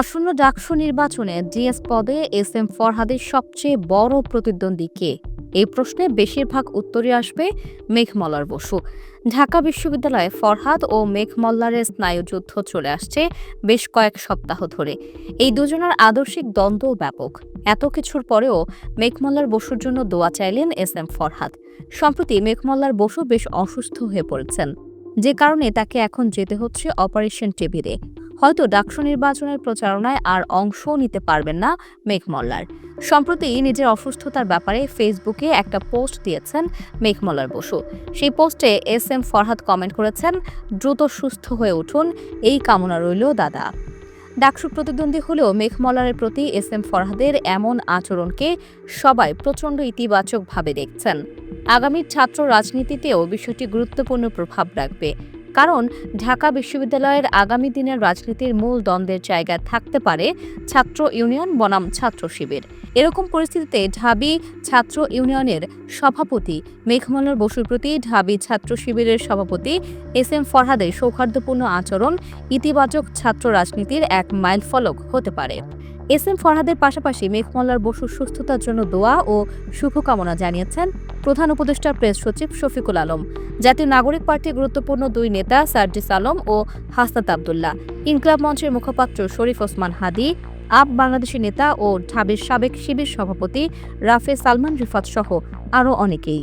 আসন্ন ডাকসু নির্বাচনে ডিএস পদে এস এম ফরহাদের সবচেয়ে বড় প্রতিদ্বন্দ্বী কে? এই প্রশ্নে বেশিরভাগ উত্তরই আসবে মেঘমলার বসু। ঢাকা বিশ্ববিদ্যালয়ে ফরহাদ ও মেঘমল্লারের স্নায়ুযুদ্ধ চলে আসছে বেশ কয়েক সপ্তাহ ধরে। এই দুজনের আদর্শিক দ্বন্দ্ব ব্যাপক। এত কিছুর পরেও মেঘমল্লার বসুর জন্য দোয়া চাইলেন এস এম ফরহাদ। সম্প্রতি মেঘমল্লার বসু বেশ অসুস্থ হয়ে পড়েছেন। যে কারণে তাকে এখন যেতে হচ্ছে অপারেশন টেবিলে। হয়তো ডাকসু নির্বাচনের প্রচারণায় আর অংশও নিতে পারবেন না মেঘমল্লার। সম্প্রতি নিজের অসুস্থতার ব্যাপারে ফেসবুকে একটা পোস্ট দিয়েছেন মেঘমল্লার বসু। সেই পোস্টে এস এম ফরহাদ কমেন্ট করেছেন, দ্রুত সুস্থ হয়ে উঠুন, এই কামনা রইল দাদা। ডাকসু প্রতিদ্বন্দ্বী হলেও মেঘমল্লারের প্রতি এস এম ফরহাদের এমন আচরণকে সবাই প্রচণ্ড ইতিবাচকভাবে দেখছেন। আগামীর ছাত্র রাজনীতিতেও বিষয়টি গুরুত্বপূর্ণ প্রভাব রাখবে। কারণ ঢাকা বিশ্ববিদ্যালয়ের আগামী দিনের রাজনীতির মূল দ্বন্দ্বের জায়গা থাকতে পারে ছাত্র ইউনিয়ন বনাম ছাত্র শিবির। এরকম পরিস্থিতিতে ঢাবি ছাত্র ইউনিয়নের সভাপতি মেঘমল্লার বসুর প্রতি, ঢাবি ছাত্র শিবিরের সভাপতি এস এম ফরহাদের সৌহার্দ্যপূর্ণ আচরণ ইতিবাচক ছাত্র রাজনীতির এক মাইলফলক হতে পারে। এস এম ফরহাদের পাশাপাশি মেঘমল্লার বসুর সুস্থতার জন্য দোয়া ও শুভকামনা জানিয়েছেন প্রধান উপদেষ্টা প্রেস সচিব শফিকুল আলম। জাতীয় নাগরিক পার্টির গুরুত্বপূর্ণ দুই নেতা সার্জিস আলম ও হাসনাত আবদুল্লাহ। ইনকলাব মঞ্চের মুখপাত্র শরীফ ওসমান হাদি, আপ বাংলাদেশের নেতা ও ঢাবির সাবেক শিবির সভাপতি রাফে সালমান রিফাত সহ আরও অনেকেই।